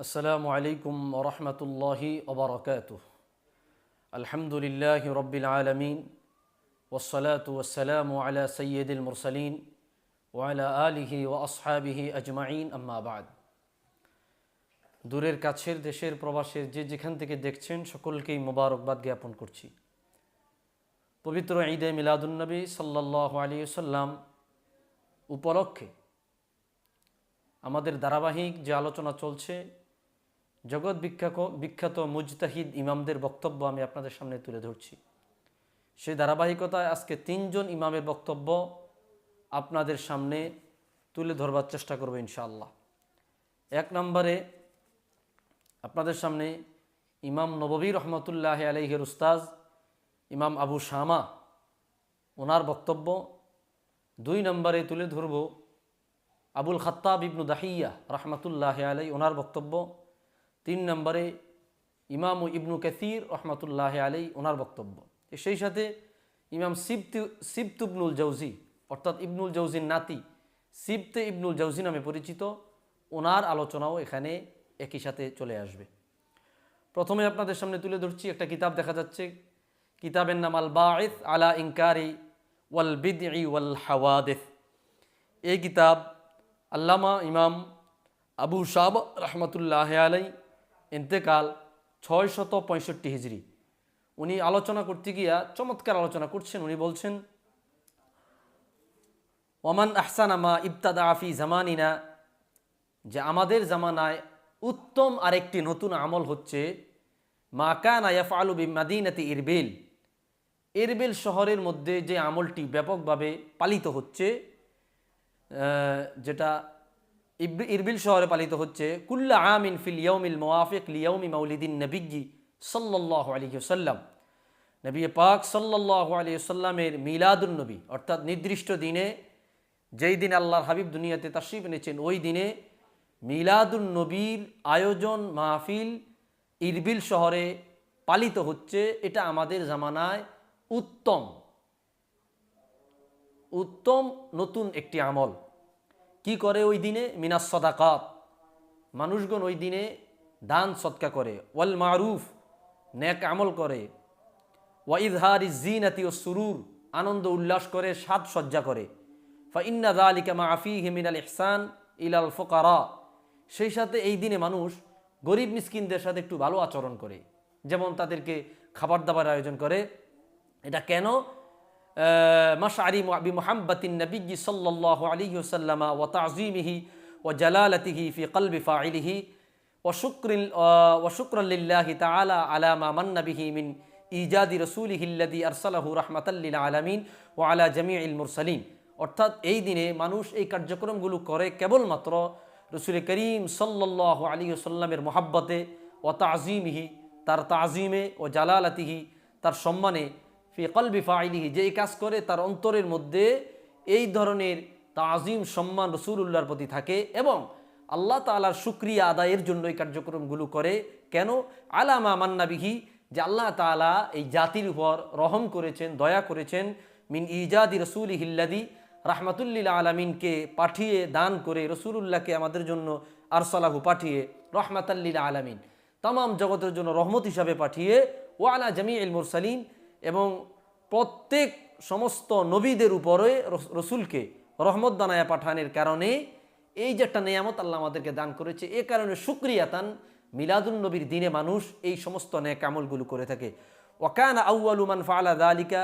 আসসালামু আলাইকুম রহমতুল্লাহি ওবরাকাত আলহামদুলিল্লাহ রব্বিল আলমিন ওসলাত ওসালাম আলা সৈয়দুল মুরসলিন ওয়ালা আলিহি ও আসহাবিহি আজমাইন আম্মাবাদ দূরের কাছের দেশের প্রবাসের যে যেখান থেকে দেখছেন সকলকেই মোবারকবাদ জ্ঞাপন করছি। পবিত্র ঈদে মিলাদুলনবী সাল্লাহ আলী সাল্লাম উপলক্ষে আমাদের ধারাবাহিক যে আলোচনা চলছে জগৎ বিখ্যাত বিখ্যাত মুজতাহিদ ইমামদের বক্তব্য আমি আপনাদের সামনে তুলে ধরছি। সেই ধারাবাহিকতায় আজকে তিনজন ইমামের বক্তব্য আপনাদের সামনে তুলে ধরবার চেষ্টা করব ইনশাআল্লাহ। এক নম্বরে আপনাদের সামনে ইমাম নববী রহমতুল্লাহ আলহের উস্তাজ ইমাম আবু শামা, ওনার বক্তব্য। দুই নম্বরে তুলে ধরব আবুল খাত্তাব ইবনু দাহিয়া রহমতুল্লাহ আলাই, ওনার বক্তব্য। তিন নম্বরে ইমাম ইবনু কাসির রহমতুল্লাহ আলাই ওনার বক্তব্য। সেই সাথে ইমাম সিবতু সিবতুবনুল জৌজি অর্থাৎ ইবনুল জৌজির নাতি সিবতে ইবনুল জৌজি নামে পরিচিত ওনার আলোচনাও এখানে একই সাথে চলে আসবে। প্রথমে আপনাদের সামনে তুলে ধরছি, একটা কিতাব দেখা যাচ্ছে। কিতাবের নাম আল বাঈদ আলা ইনকারি ওয়াল বিদই ওয়াল হাওয়াদেফ এই কিতাব আল্লামা ইমাম আবু সাব রহমতুল্লাহ আলাই ইন্তেকাল ছয় শত পঁয়ষট্টি হিজড়ি। উনি আলোচনা করতে গিয়া চমৎকার আলোচনা করছেন। উনি বলছেন, ওমান আহসানামা ইবতাদা আফি জামানিনা যে আমাদের জামানায় উত্তম আরেকটি নতুন আমল হচ্ছে, মা কান আয়াফ আলু বি মাদিনাতি ইরবিল ইরবিল শহরের মধ্যে যে আমলটি ব্যাপকভাবে পালিত হচ্ছে যেটা ইরবিল শহরে পালিত হচ্ছে, কুল্লা আমিন ফিল ইয়ৌমিল মোয়াফিক লিয়ৌমি মৌলিদিন নবিজ্জি সাল্লাহ আলী সাল্লাম নবী পাক সাল্লাহ আলী সাল্লামের মিলাদুল নবী, অর্থাৎ নির্দিষ্ট দিনে, যেই দিন আল্লাহর হাবিব দুনিয়াতে তাশরিফ এনেছেন, ওই দিনে মিলাদুল নবীর আয়োজন মাহফিল ইরবিল শহরে পালিত হচ্ছে। এটা আমাদের জামানায় উত্তম উত্তম নতুন একটি আমল। কি করে ওই দিনে? মিনাস সদাকাত। মানুষগণ ওই দিনে দান সৎকা করে। ওয়াল মারুফ, নেক আমল করে। ওয়াইদহার জিনাতি ও সুরুর, আনন্দ উল্লাস করে সাজসজ্জা করে। ফাইন্না দালিকা মা আফি হেমিনাল ইহসান ইলাল ফোকারা। সেই সাথে এই দিনে মানুষ গরিব মিসকিনদের সাথে একটু ভালো আচরণ করে। যেমন তাদেরকে খাবার দাবার আয়োজন করে। এটা কেন? মাশারি বি মোহাম্মতিন নবীজি সাল্লাহ আলিহি সাল্লামা ও তাজিমিহি ও জালালতিহি ফি কলবি ফাইলিহি وشكر وشكرا لله تعالى على ما من به من إيجاد رسوله الذي أرسله رحمة للعالمين وعلى جميع المرسلين অর্থাৎ এই দিনে মানুষ এই কার্যক্রমগুলো করে কেবলমাত্র রসুল করিম সাল্লাহ আলী সাল্লামের মোহাব্বতে ও তাজিমিহি তার তাজিমে ও জালালাতিহি তার সম্মানে ফি কলবি ফাইলিহি যে এই কাজ করে তার অন্তরের মধ্যে এই ধরনের তাজিম, সম্মান রসুল্লাহর প্রতি থাকে এবং আল্লাহ তালার শুক্রিয়া আদায়ের জন্য এই কার্যক্রমগুলো করে। কেন? আলামা মান্নাবিহি যে আল্লাহ তালা এই জাতির উপর রহম করেছেন, দয়া করেছেন, মিন ইজাদি রসুল হিল্লাদি রাহমাতুল্লিল আলমিনকে পাঠিয়ে দান করে, রসুলুল্লাহকে আমাদের জন্য আরসালাহু পাঠিয়ে রহমাতাল্লিল আলমিন। তাম জগতের জন্য রহমত হিসাবে পাঠিয়ে ও আলা জামি ইল মুরসালিন এবং প্রত্যেক সমস্ত নবীদের উপরে রসুলকে রহমত দানায়া পাঠানের কারণে এই যে একটা নেয়ামত আল্লাহ আমাদেরকে দান করেছে, এ কারণে সুক্রিয়াতান মিলাদুল নবীর দিনে মানুষ এই সমস্ত নেক আমলগুলো করে থাকে। ওয়াকান আউআলু মান ফাআলা দালিকা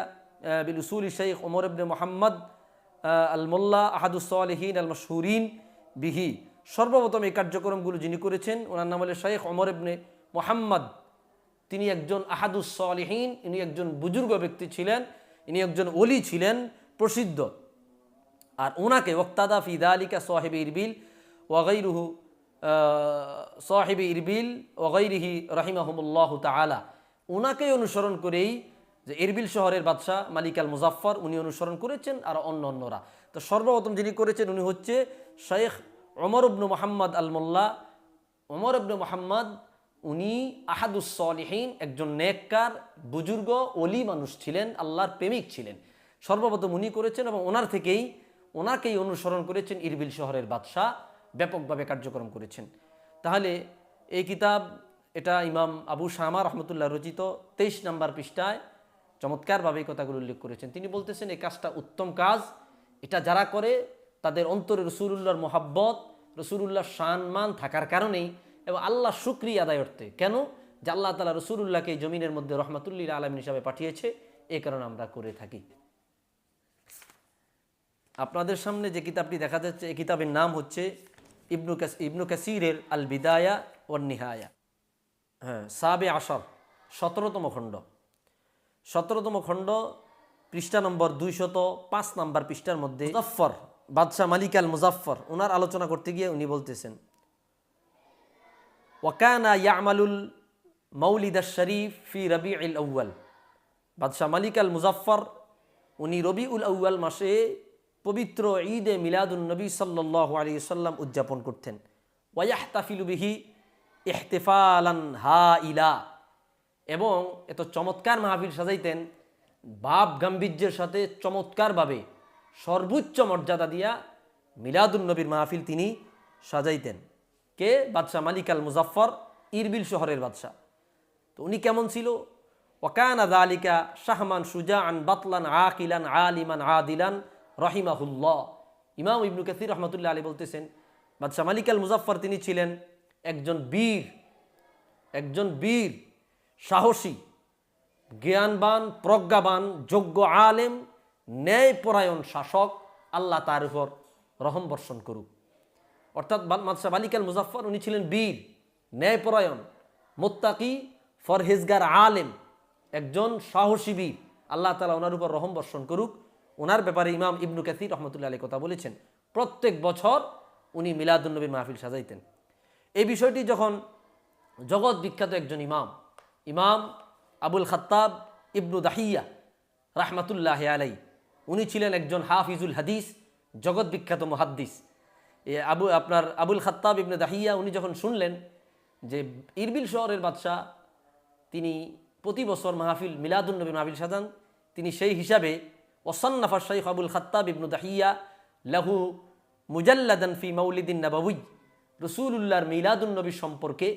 বিল উসুলি শেখ ওমর ইবনে মোহাম্মদ আল মোল্লা আহাদুসলিহীন আল মশহুরিন বিহি। সর্বপ্রথম এই কার্যক্রমগুলো যিনি করেছেন, ওনার নাম হলো শেখ ওমর ইবনে মোহাম্মদ। তিনি একজন আহাদুস আহাদুসলিহীন ইনি একজন বুজুর্গ ব্যক্তি ছিলেন, ইনি একজন অলি ছিলেন, প্রসিদ্ধ। আর ওনাকে ওক্তাদা ফিদা আলিকা সোহেব ইরবিল ওয়াগাইরুহু সোহেব ইরবিল ওয়াগাইরিহি রহিমাহমুল্লাহ তালা ওনাকেই অনুসরণ করেই যে ইরবিল শহরের বাদশাহ মালিক আল মুজাফর উনি অনুসরণ করেছেন আর অন্য অন্যরা। তো সর্বপ্রথম যিনি করেছেন, উনি হচ্ছে শেখ ওমর ইবনু মোহাম্মদ আল মোল্লা ওমর ইবনু মোহাম্মদ উনি আহাদুসলিহীন একজন নেককার, বুজুর্গ অলি মানুষ ছিলেন, আল্লাহর প্রেমিক ছিলেন। সর্বপ্রথম উনি করেছেন এবং ওনার থেকেই, ওনাকেই অনুসরণ করেছেন ইরবিল শহরের বাদশাহ, ব্যাপকভাবে কার্যক্রম করেছেন। তাহলে এই কিতাব, এটা ইমাম আবু শামা রহমতুল্লাহ রচিত, তেইশ নম্বর পৃষ্ঠায় চমৎকারভাবে এই কথাগুলো উল্লেখ করেছেন। তিনি বলতেছেন এই কাজটা উত্তম কাজ। এটা যারা করে, তাদের অন্তরে রসুলুল্লাহর মোহাব্বত, রসুলুল্লাহর সম্মান থাকার কারণেই এবং আল্লাহ শুক্রিয়া আদায় অর্থে কেন? যে আল্লাহ তালা রসুলুল্লাহকে জমিনের মধ্যে রহমতুল্লিল আলমিন হিসাবে পাঠিয়েছে, এ কারণে আমরা করে থাকি। আপনাদের সামনে যে কিতাবটি দেখা যাচ্ছে এই কিতাবের নাম হচ্ছে ইবনু ইবনু কাসিরের আল বিদায়া ও নিহায়া। হ্যাঁ সাবে আসর সতেরোতম খণ্ড। সতেরোতম খণ্ড, পৃষ্ঠা নম্বর দুইশত পাঁচ নম্বর পৃষ্ঠার মধ্যে মুজাফর বাদশাহ মালিক আল মুজাফর ওনার আলোচনা করতে গিয়ে উনি বলতেছেন ওয়াকানা ইয়ামালুল মৌলিদা শরীফ ফি রবি ইল আউ্য়াল বাদশাহ মালিক আল মুজাফর উনি রবি উল আউ্য়াল মাসে পবিত্র ঈদে মিলাদুল নবী সাল্লাহ আলী সাল্লাম উদযাপন করতেন। ওয়াহতাফিলু বিহি ইহতেফালান হা ইলা এবং এত চমৎকার মাহফিল সাজাইতেন, বাপ গাম্ভীর্যের সাথে চমৎকারভাবে সর্বোচ্চ মর্যাদা দিয়া মিলাদুল নবীর মাহফিল তিনি সাজাইতেন। কে? বাদশাহ মালিক আল মুজাফর ইরবিল শহরের বাদশাহ। তো উনি কেমন ছিল? ওকান আলিকা শাহমান সুজান বাতলান আকিলান আলিমান আদিলান রহিমাহুল্লাহ। ইমাম ইবনু কাসির রহমতুল্লাহ আলী বলতেছেন, বাদশাহ মালিক আল মুজাফর তিনি ছিলেন একজন বীর একজন বীর, সাহসী, জ্ঞানবান, প্রজ্ঞাবান, যোগ্য আলেম, ন্যায়পরায়ণ শাসক। আল্লাহ তার উপর রহম বর্ষণ করুক। অর্থাৎ মাদশাহ মালিকাল মুজাফর উনি ছিলেন বীর, ন্যায়পরায়ণ, মোত্তাকি, ফরহেজগার আলেম, একজন সাহসী বীর। আল্লাহ তালা ওনার উপর রহম বর্ষণ করুক। ওনার ব্যাপারে ইমাম ইবনু কাসির রহমতুল্লাহ আলী কথা বলেছেন। প্রত্যেক বছর উনি মিলাদুলনবীর মাহফিল সাজাইতেন। এই বিষয়টি যখন জগৎ বিখ্যাত একজন ইমাম ইমাম আবুল খাত্তাব ইবনু দাহিয়া রাহমাতুল্লাহ আলাই উনি ছিলেন একজন হাফিজুল হাদিস, জগৎ বিখ্যাত মহাদ্দিস। আবু, আপনার আবুল খাত্তাব ইবনু দাহিয়া, উনি যখন শুনলেন যে ইরবিল শহরের বাদশাহ, তিনি প্রতি বছর মাহফিল মিলাদুলনবী মাহফিল সাজান, তিনি সেই হিসাবে ওসান্নাফা শাইখ আবুল খাত্তাব ইবনু দাহিয়া লাহু মুজাল্লাদান ফি মৌলিদিন নাবাউই। রসুলুল্লাহর মিলাদুলনবী সম্পর্কে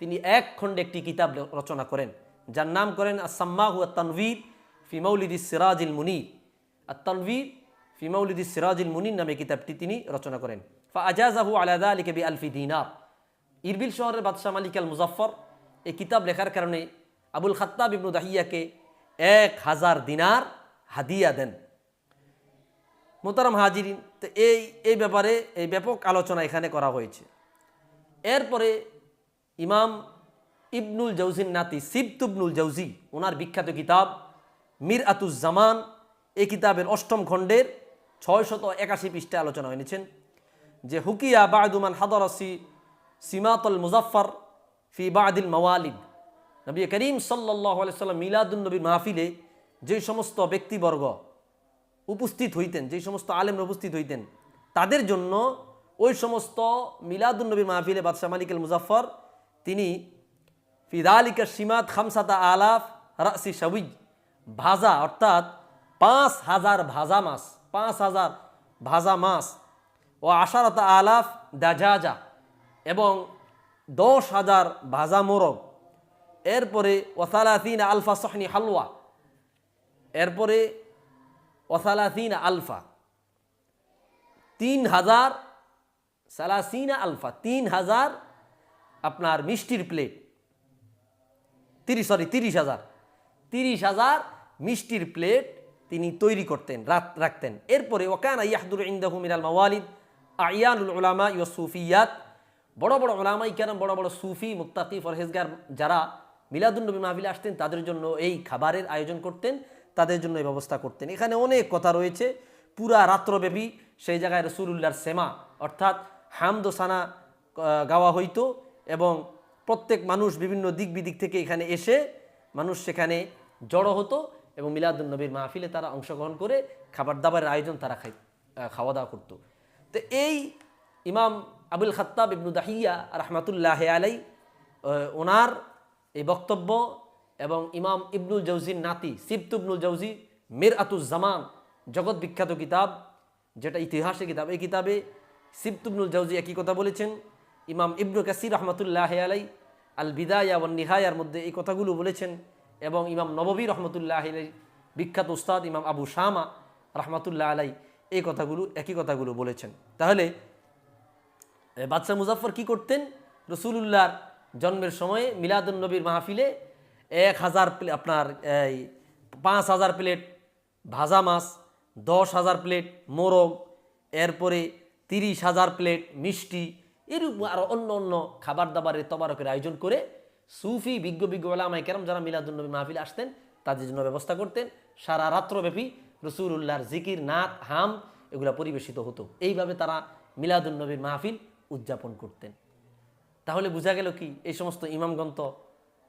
তিনি এক খণ্ডে একটি কিতাব রচনা করেন। যার নাম করেন আসাম্মাহু তানভীর ফি মৌলিদি সিরাজিল মুনির। আর তানভীর ফি মৌলিদি সিরাজিল মুনির নামে কিতাবটি তিনি রচনা করেন। আজাজাহু আলাদা আলী কবি আলফি দিনার ইরবিল শহরের বাদশাহ মালিক আল মুজাফর এই কিতাব লেখার কারণে আবুল খাত্তাব ইবনু দাহিয়াকে এক হাজার দিনার হাদিয়া দেন। মোতারাম হাজিরিন, তো এই এই ব্যাপারে এই ব্যাপক আলোচনা এখানে করা হয়েছে। এরপরে ইমাম ইবনুল জৌজির নাতি সিবতুবনুল জৌজি ওনার বিখ্যাত কিতাব মির আতুজ্জামান এই কিতাবের অষ্টম খণ্ডের ছয় শত একাশি পৃষ্ঠায় আলোচনা এনেছেন যে হুকিয়া বায়দুমান হাদরসি সিমাতল মুজাফর ফি বাদিল মওয়ালিদ। নবী করিম সাল্লাহ সাল্লাম মিলাদুল নবীর মাহফিলে যে সমস্ত ব্যক্তিবর্গ উপস্থিত হইতেন, যে সমস্ত আলেম উপস্থিত হইতেন, তাদের জন্য ওই সমস্ত মিলাদুল নবীর মাহফিলে বাদশাহ মালিক আল মুজাফর তিনি ফিদালিকা সীমাত খামসাতা আলাফ রাসি সাউই ভাজা, অর্থাৎ পাঁচ হাজার ভাজা মাছ, পাঁচ হাজার ভাজা মাছ ও আশারতা আলাফ দাজাজা এবং দশ হাজার ভাজা মোরগ। এরপরে ওসালাতিন আলফা সহনি হালুয়া এরপরে ওসালাতিন আলফা। তিন হাজার সালাসিনা আলফা। তিন হাজার আপনার মিষ্টির প্লেট। তিরিশ সরি তিরিশ হাজার। তিরিশ হাজার মিষ্টির প্লেট তিনি তৈরি করতেন, রাত, রাখতেন। এরপরে ওকানা ইয়াহদুল ইন্দাহু মিনাল মাওয়ালিদ। আয়ানুল উলামা ইয়সুফিয়াত বড় বড় ওলামাই কেন বড় বড় সুফি মুক্তাকি ফরহেজগার যারা মিলাদুন্নবী মাহবিলে আসতেন, তাদের জন্য এই খাবারের আয়োজন করতেন, তাদের জন্য এই ব্যবস্থা করতেন। এখানে অনেক কথা রয়েছে, পুরা রাত্রব্যাপী সেই জায়গায় রসুলুল্লাহর সেমা, অর্থাৎ হামদোসানা গাওয়া হইতো এবং প্রত্যেক মানুষ বিভিন্ন দিক বিদিক থেকে এখানে এসে মানুষ সেখানে জড়ো হতো এবং মিলাদুন্নবীর মাহফিলে তারা অংশগ্রহণ করে খাবার দাবারের আয়োজন তারা খাই খাওয়া দাওয়া করতো। তো এই ইমাম আবুল খাত্তাব ইবনু দাহিয়া রহমাতুল্লাহ আলাই ওনার এই বক্তব্য এবং ইমাম ইবনুল জৌজির নাতি সিবতুবনুল জৌজি মির আতুজ্জামান জগৎ বিখ্যাত কিতাব, যেটা ইতিহাসের কিতাব। এই কিতাবে সিবতুবনুল জৌজি একই কথা বলেছেন, ইমাম ইবনু কাসির রহমতুল্লাহ আলাই আল বিদায়া ও নিহায়ার মধ্যে এই কথাগুলো বলেছেন এবং ইমাম নববী রহমতুল্লাহ আলাই বিখ্যাত উস্তাদ ইমাম আবু শামা রহমতুল্লাহ আলাই এই কথাগুলো, একই কথাগুলো বলেছেন। তাহলে বাদশাহ মুজাফর কি করতেন? রসুলুল্লাহর জন্মের সময়ে মিলাদুল নবীর মাহফিলে এক হাজার আপনার, এই, পাঁচ হাজার প্লেট ভাজা মাছ, দশ হাজার প্লেট মোরগ, এরপরে তিরিশ হাজার প্লেট মিষ্টি, এরূপ আরও অন্য অন্য খাবার দাবারের তবারকের আয়োজন করে সুফি বিজ্ঞ বিজ্ঞ আলামাই কেরাম যারা মিলাদুল নবী মাহফিলে আসতেন, তাদের জন্য ব্যবস্থা করতেন। সারা রাত্রব্যাপী রসুলুল্লাহর জিকির, নাত, হাম এগুলা পরিবেশিত হতো। এইভাবে তারা মিলাদুল নবীর মাহফিল উদযাপন করতেন। তাহলে বোঝা গেল কি, এই সমস্ত ইমামগণ তো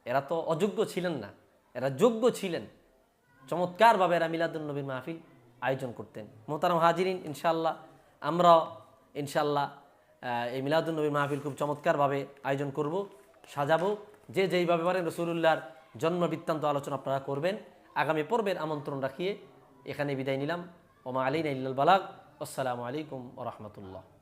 এরা তো অযোগ্য ছিলেন না। এরা যোগ্য ছিলেন। চমৎকারভাবে এরা মিলাদুল নবীর মাহফিল আয়োজন করতেন। মোহতারাম হাজিরিন ইনশাল্লাহ আমরাও ইনশাল্লাহ এই মিলাদুল নবীর মাহফিল খুব চমৎকারভাবে আয়োজন করব, সাজাবো। যে যেইভাবে পারেন রসুলুল্লাহর জন্ম বৃত্তান্ত আলোচনা আপনারা করবেন। আগামী পর্বের আমন্ত্রণ রাখিয়ে এখানে বিদায় নিলাম ওমা আলীন ইল্লাল বালাগ আসসালামু আলাইকুম ও রহমতুল্লাহ